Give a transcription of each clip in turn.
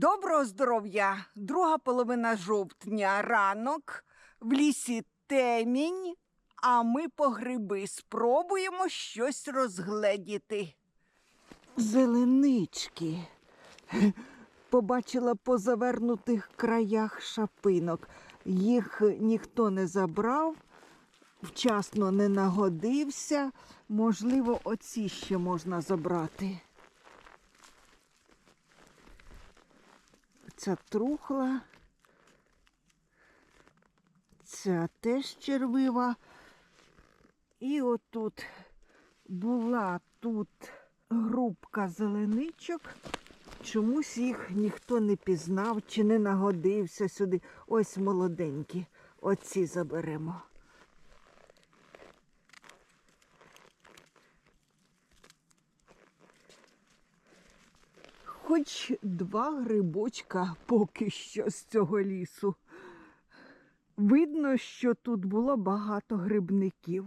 Доброго здоров'я! Друга половина жовтня ранок, в лісі темінь, а ми по гриби спробуємо щось розгледіти. Зеленички. Побачила по завернутих краях шапинок. Їх ніхто не забрав, вчасно не нагодився. Можливо, оці ще можна забрати. Ця трухла. Ця теж червива. І отут була тут групка зеленичок. Чомусь їх ніхто не пізнав чи не нагодився сюди. Ось молоденькі. Оці заберемо. Хоч два грибочка поки що з цього лісу. Видно, що тут було багато грибників.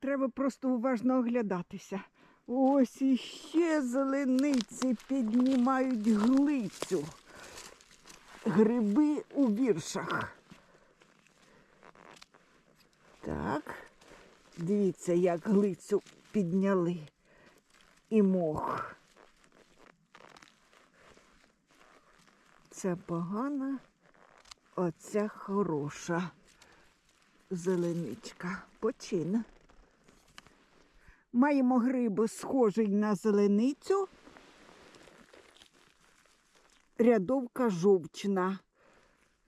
Треба просто уважно оглядатися. Ось іще зелениці піднімають глицю. Гриби у віршах. Так, дивіться, як глицю підняли. І мох. Ця погана, оця хороша зеленичка. Почин. Маємо гриб схожий на зеленицю. Рядовка жовчна.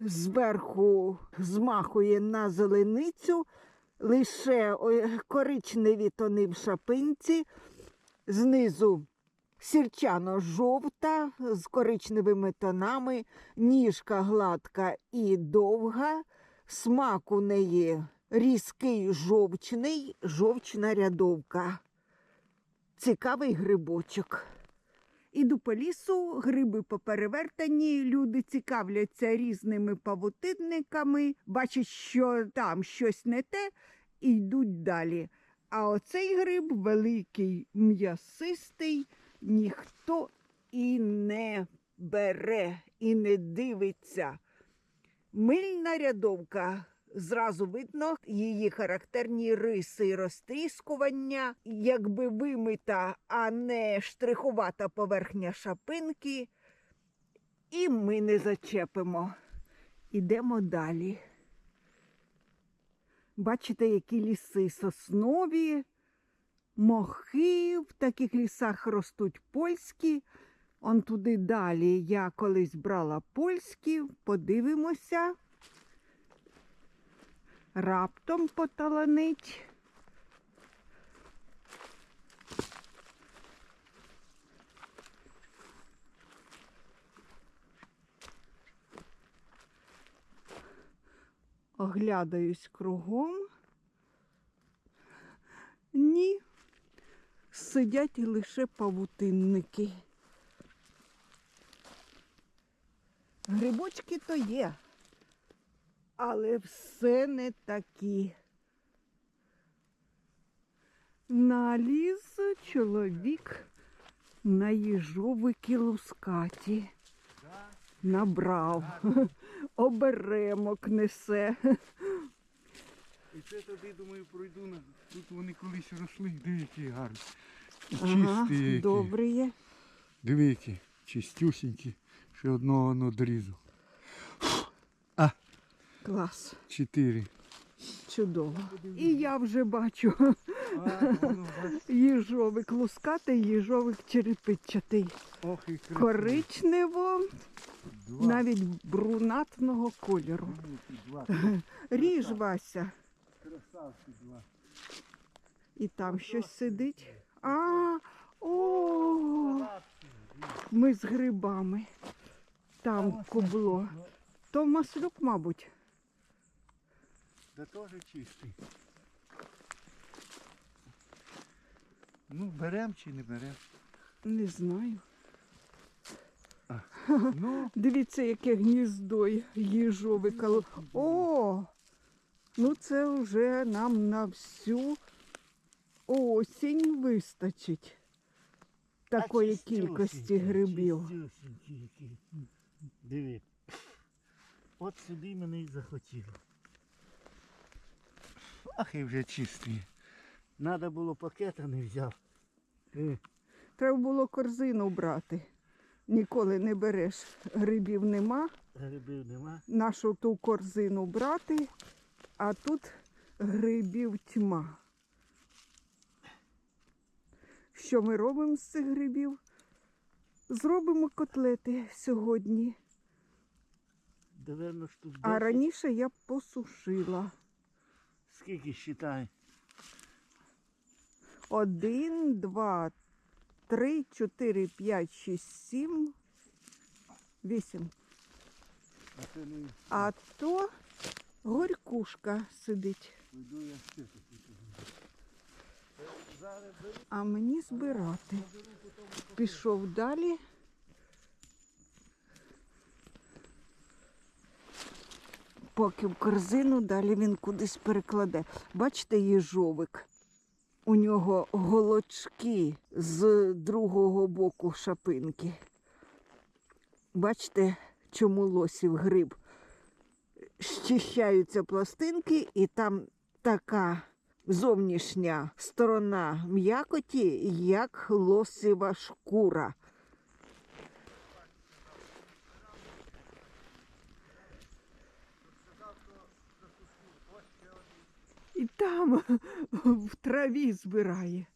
Зверху змахує на зеленицю, лише коричневі тони в шапинці, знизу сірчано-жовта з коричневими тонами, ніжка гладка і довга, смак у неї різкий жовчний, жовчна рядовка. Цікавий грибочок. Іду по лісу, гриби поперевертані, люди цікавляться різними павутинниками, бачать, що там щось не те, і йдуть далі. А оцей гриб великий, м'ясистий, ніхто і не бере, і не дивиться. Мильна рядовка. Зразу видно її характерні риси розтріскування, якби вимита, а не штрихувата поверхня шапинки. І ми не зачепимо. Ідемо далі. Бачите, які ліси соснові, мохи в таких лісах ростуть польські. Он туди далі я колись брала польські, подивимося. Раптом поталанить. Оглядаюсь кругом. Ні, сидять лише павутинники. Грибочки то є, але все не такі. Наліз чоловік на їжовики лускаті. Набрав, оберемок несе. І це тоді, думаю, пройду на. Тут вони колись росли, диви, які гарні. І Ага, чисті які. добре є. Диви, які чистюсінькі. Ще одного воно дорізу. А, Клас, чотири. чудово. І я вже бачу А, воно, бач, їжовик лускатий, їжовик черепичатий. ох і красиво. Коричнево, Два. навіть брунатного кольору. Два. Ріж Вася. Красавці два. І там щось сидить. А, о, ми з грибами. Там кубло. То маслюк, мабуть. Да теж чистий. Ну, берем чи не берем? Не знаю. Ну, Дивіться, яке гніздо їжовика. О! Ну це вже нам на всю осінь вистачить такої кількості грибів. Диви. От сюди мене і захотіло. Ах, і вже чистий. Надо було пакета не взяв. Е, Треба було корзину брати. Ніколи не береш. Грибів нема. Грибів нема. Нашу ту корзину брати, а тут грибів тьма. Що ми робимо з цих грибів? Зробимо котлети сьогодні. Штук А раніше я посушила. Скільки считай? Один, два, три, чотири, п'ять, шість, сім, вісім. А то горькушка сидить. А мені збирати. Пішов далі. Поки в корзину, далі він кудись перекладе. Бачите, їжовик. У нього голочки з другого боку шапинки. Бачите, чому лосів гриб? Щищаються пластинки, і там така зовнішня сторона м'якоті, як лосева шкура. І там в траві збирає.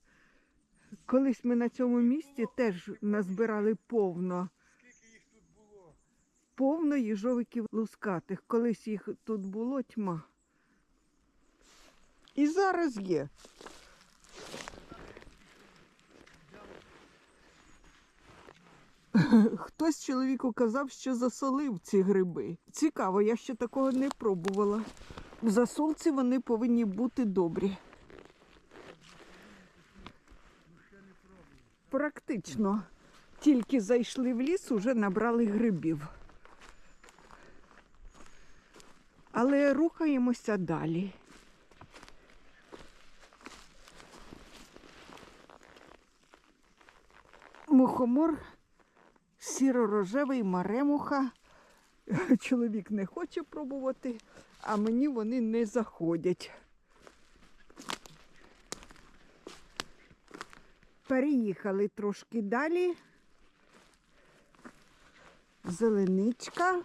Колись ми на цьому місці теж назбирали повно. Повно їжовиків лускатих. Колись їх тут було тьма. І зараз є. Хтось чоловіку казав, що засолив ці гриби. Цікаво, я ще такого не пробувала. В засолці вони повинні бути добрі. Практично. Тільки зайшли в ліс, уже набрали грибів. Але рухаємося далі. Мухомор сіро-рожевий маремуха. Чоловік не хоче пробувати, а мені вони не заходять. Переїхали трошки далі. Зеленичка.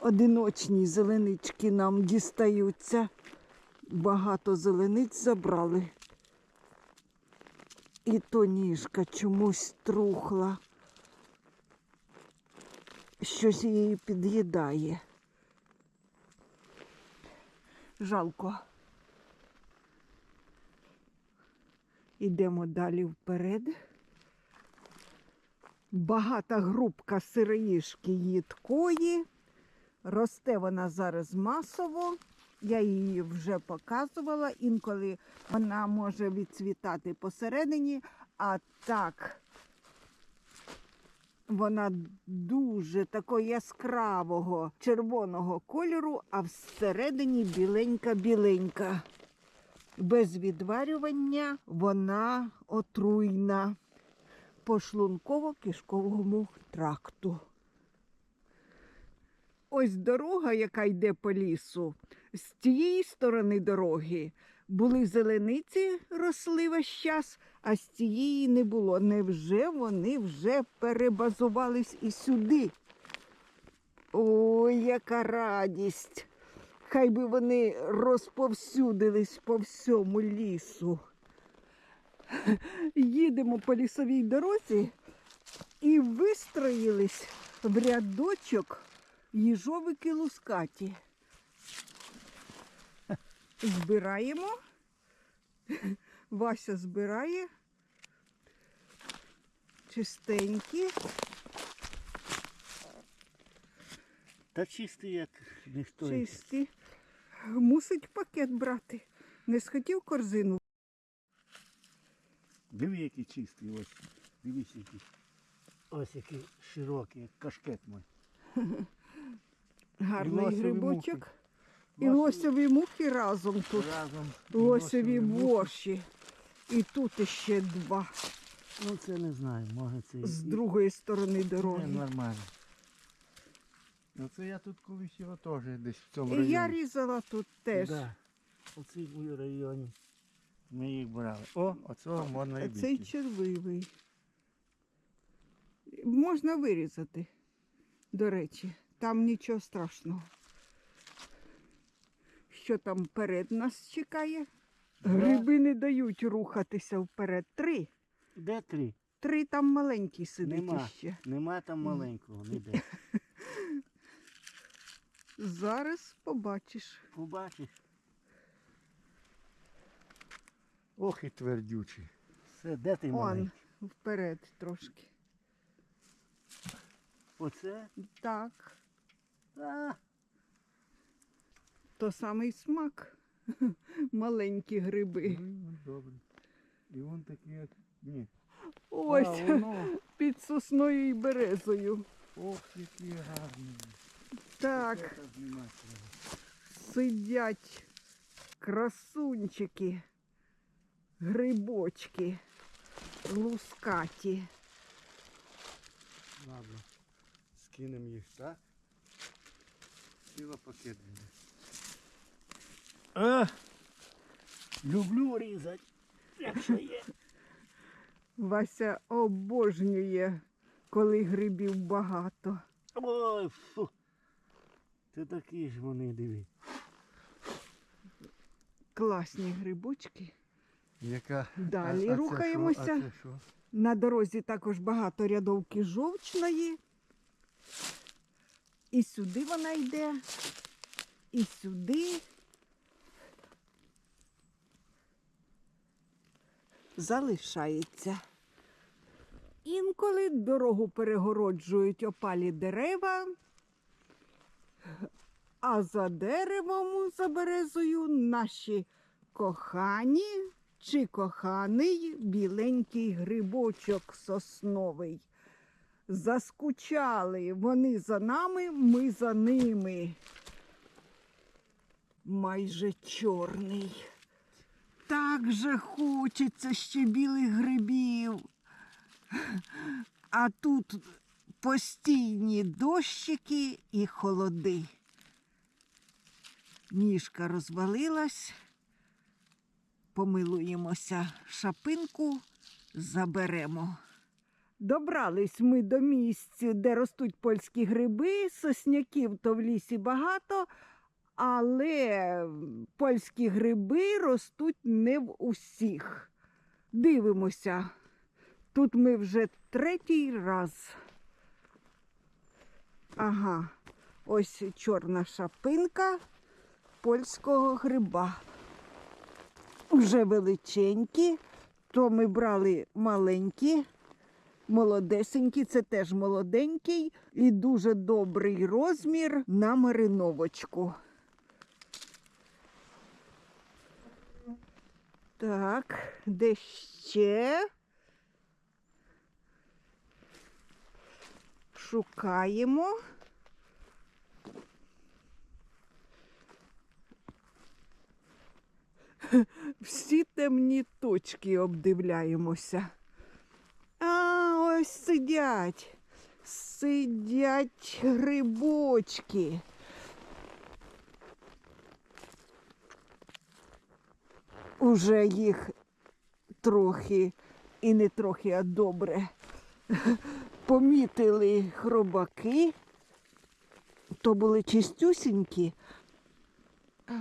Одиночні зеленички нам дістаються. Багато зелениць забрали. І то ніжка чомусь трухла. Щось її під'їдає. Жалко. Ідемо далі вперед. Багата грубка сироїшки їдкої. Росте вона зараз масово. Я її вже показувала. Інколи вона може відцвітати посередині, а так вона дуже такого яскравого червоного кольору, а всередині біленька-біленька. Без відварювання вона отруйна по шлунково-кишковому тракту. Ось дорога, яка йде по лісу. З тієї сторони дороги були зелениці, росли весь час, а з цієї не було. Невже вони вже перебазувались і сюди? Ой, яка радість! Хай би вони розповсюдились по всьому лісу. Їдемо по лісовій дорозі і вистроїлись в рядочок їжовики лускаті. Збираємо. Вася збирає. Чистенькі. Та чистий як ніхто. й- Чисті. Мусить пакет брати. Не схотів корзину. Диви, який чистий ось. Дивись, який. Ось який широкий, як кашкет мой. Гарний лосові грибочок. І Лосові- лосові мухи разом тут. Разом. Мухи. воші. І тут іще два Ну це не знаю, може це з другої сторони Це дороги. нормально. Ну це я тут колись його теж десь в цьому І районі. я різала тут теж. Да. У цьому районі ми їх брали. О, оцього можна і Цей червивий. Можна вирізати, до речі, там нічого страшного. Що там вперед нас чекає? Гриби не дають рухатися вперед. Три. Де три? Три там маленький сидить Нема. іще. Нема там маленького, ніде. Зараз побачиш. Побачиш, Ох і твердючий. все, де ти Он маленький? вперед трошки. Оце? Так, А, то самий смак. Маленькі гриби. Ну, і он добрий. І як. Ні. Ось А, воно. під сосною і березою. Ох, який гарний. Так. Сидять красунчики, грибочки, лускаті. Ладно. Скинемо їх так. Ціла пакет а, люблю різати, якщо є. Вася обожнює, коли грибів багато. Ой, фу. Ти такі ж вони диви. Класні грибочки. Яка? Далі А- а це рухаємося. що? А це що? На дорозі також багато рядовки жовчної. І сюди вона йде, і сюди. Залишається. Інколи дорогу перегороджують опалі дерева, а за деревом, за березою, наші кохані чи коханий біленький грибочок сосновий. Заскучали вони за нами, ми за ними. Майже чорний. Так же хочеться ще білих грибів. А тут постійні дощики і холоди. Ніжка розвалилась помилуємося, шапинку заберемо. Добрались ми до місць, де ростуть польські гриби, сосняків то в лісі багато, але польські гриби ростуть не в усіх. Дивимося. Тут ми вже третій раз. Ага, ось чорна шапинка польського гриба вже величенькі, то ми брали маленькі, молодесенькі, це теж молоденький і дуже добрий розмір на мариновочку. Так, де ще? Шукаємо. Всі темні точки обдивляємося. Ось сидять. Сидять грибочки. Уже їх трохи і не трохи, а добре. Помітили хробаки. То були чистюсінькі,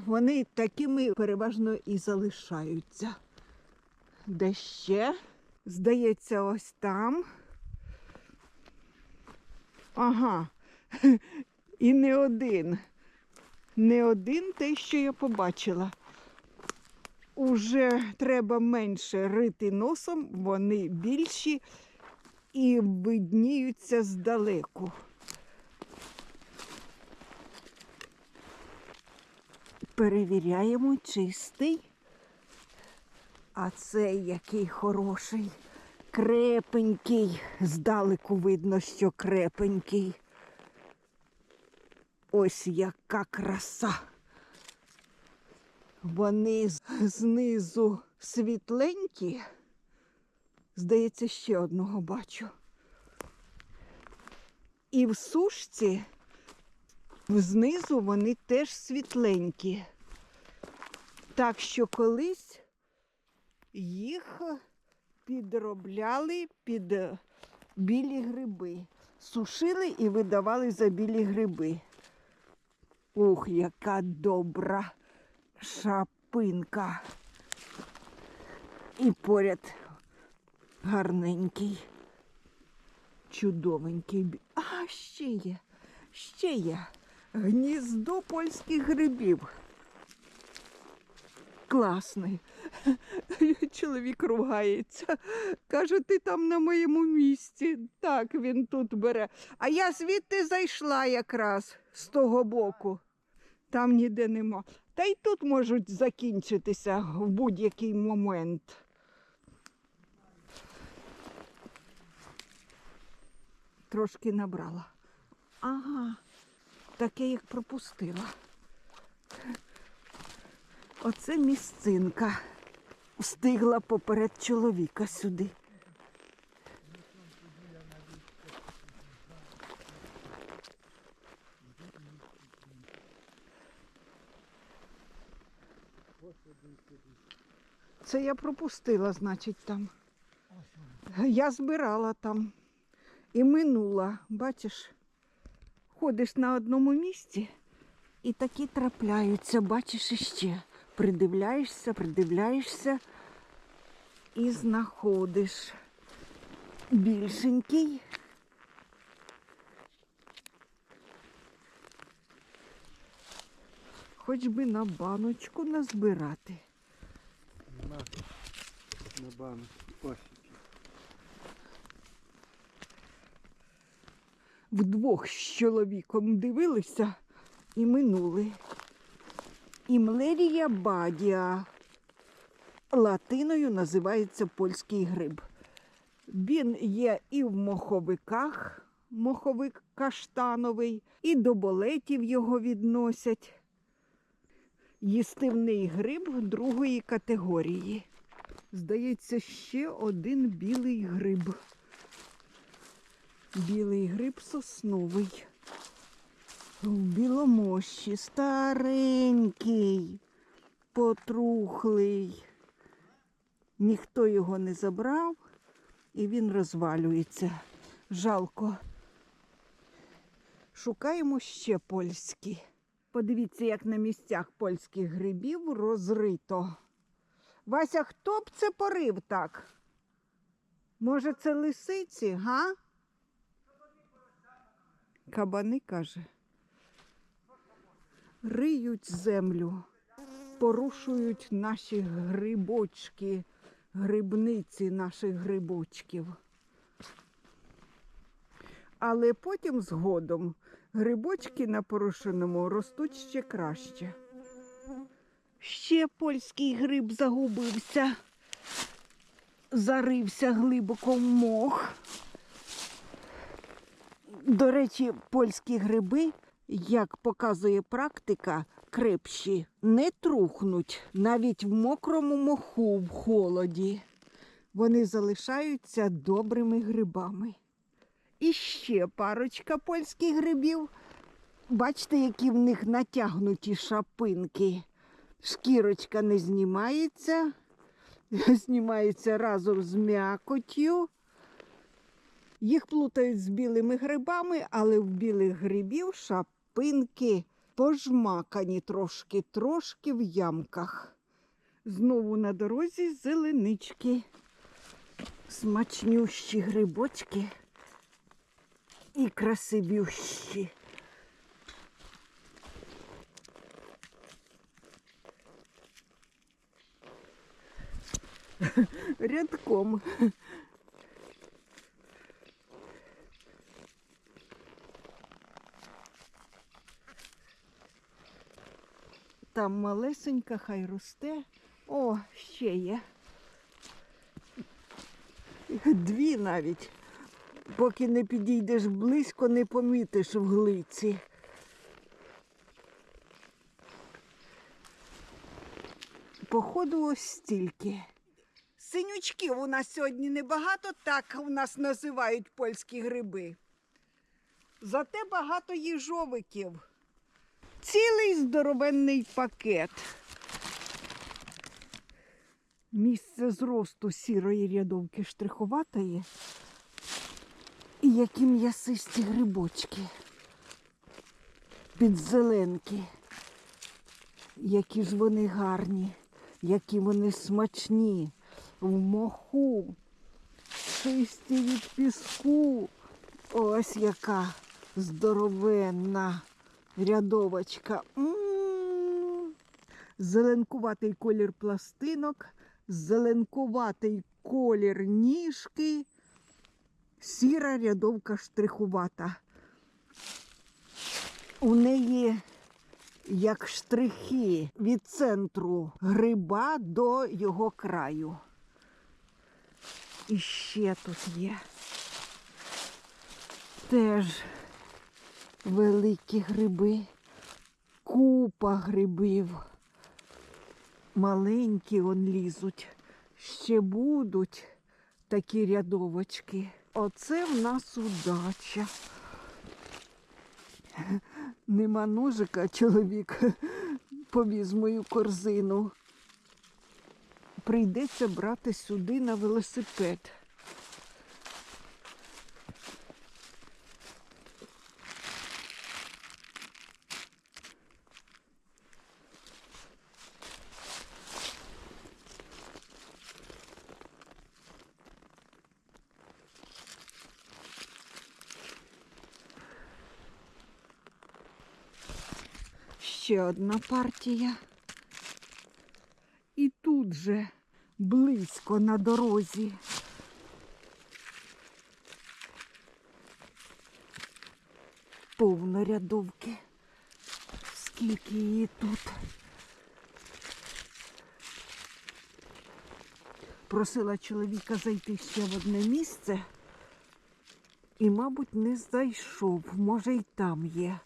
вони такими переважно і залишаються. Де ще? Здається, ось там. Ага. І не один. Не один те, що я побачила. Уже треба менше рити носом, вони більші і видніються здалеку. Перевіряємо чистий. А цей який хороший, крепенький. Здалеку видно, що крепенький. Ось яка краса. Вони знизу світленькі. Здається, ще одного бачу. І в сушці Знизу вони теж світленькі. Так що колись їх підробляли під е, білі гриби. Сушили і видавали за білі гриби. Ух, яка добра шапинка. І поряд гарненький, чудовенький. А, ще є, ще є. Гніздо польських грибів. Класний. Чоловік ругається. Каже, ти там на моєму місці. Так, він тут бере. А я звідти зайшла якраз з того боку. Там ніде нема. Та й тут можуть закінчитися в будь-який момент. Трошки набрала. Ага, таке як пропустила. Оце місцинка. Встигла поперед чоловіка сюди. Це я пропустила, значить, там. Я збирала там і минула. Бачиш, ходиш на одному місці і такі трапляються, бачиш іще. Придивляєшся, придивляєшся і знаходиш більшенький. Хоч би на баночку назбирати. На, на банок. Ось. Вдвох з чоловіком дивилися і минули. Імлерія бадія. Латиною називається польський гриб. Він є і в моховиках, моховик каштановий, і до болетів його відносять. Їстивний гриб другої категорії. Здається, ще один білий гриб. Білий гриб сосновий. Біломощі старенький, потрухлий. Ніхто його не забрав, і він розвалюється. Жалко. Шукаємо ще польські. Подивіться, як на місцях польських грибів розрито. Вася, хто б це порив так? Може, це лисиці, га? Кабани каже. Риють землю, порушують наші грибочки, грибниці наших грибочків. Але потім згодом грибочки на порушеному ростуть ще краще. Ще польський гриб загубився, зарився глибоко в мох. До речі, польські гриби, як показує практика, крепші не трухнуть навіть в мокрому моху в холоді. Вони залишаються добрими грибами. І ще парочка польських грибів. Бачите, які в них натягнуті шапинки. Шкірочка не знімається, знімається разом з м'якоттю. Їх плутають з білими грибами, але в білих грибів шапинки пожмакані трошки, трошки в ямках. Знову на дорозі зеленички, смачнющі грибочки і красивющі. Рядком. Там малесенька, хай росте. О, ще є. Дві навіть. Поки не підійдеш близько, не помітиш в глиці. Походу, ось стільки. Синючків у нас сьогодні небагато, так у нас називають польські гриби. Зате багато їжовиків. Цілий здоровенний пакет. Місце зросту сірої рядовки штрихуватої. І які м'ясисті грибочки. Підзеленки. Які ж вони гарні, які вони смачні, в моху, чисті від піску. Ось яка здоровенна рядовочка. М. Зеленкуватий колір пластинок, зеленкуватий колір ніжки, сіра рядовка штрихувата. У неї як штрихи від центру гриба до його краю. І ще тут є. Теж великі гриби, купа грибів. Маленькі он лізуть. Ще будуть такі рядовочки. Оце в нас удача. Нема ножика, чоловік повіз мою корзину. Прийдеться брати сюди на велосипед. Ще одна партія. І тут же близько на дорозі. Повно рядовки. Скільки її тут. Просила чоловіка зайти ще в одне місце. І, мабуть, не зайшов. Може, й там є.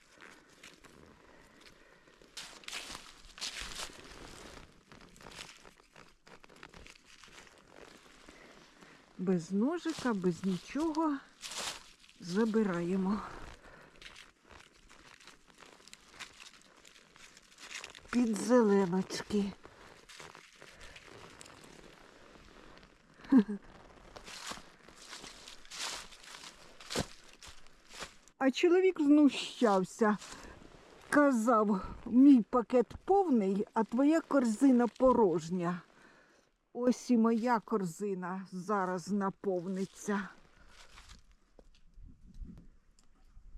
Без ножика, без нічого забираємо. Під зеленочки. А чоловік знущався. Казав, мій пакет повний, а твоя корзина порожня. Ось і моя корзина зараз наповниться.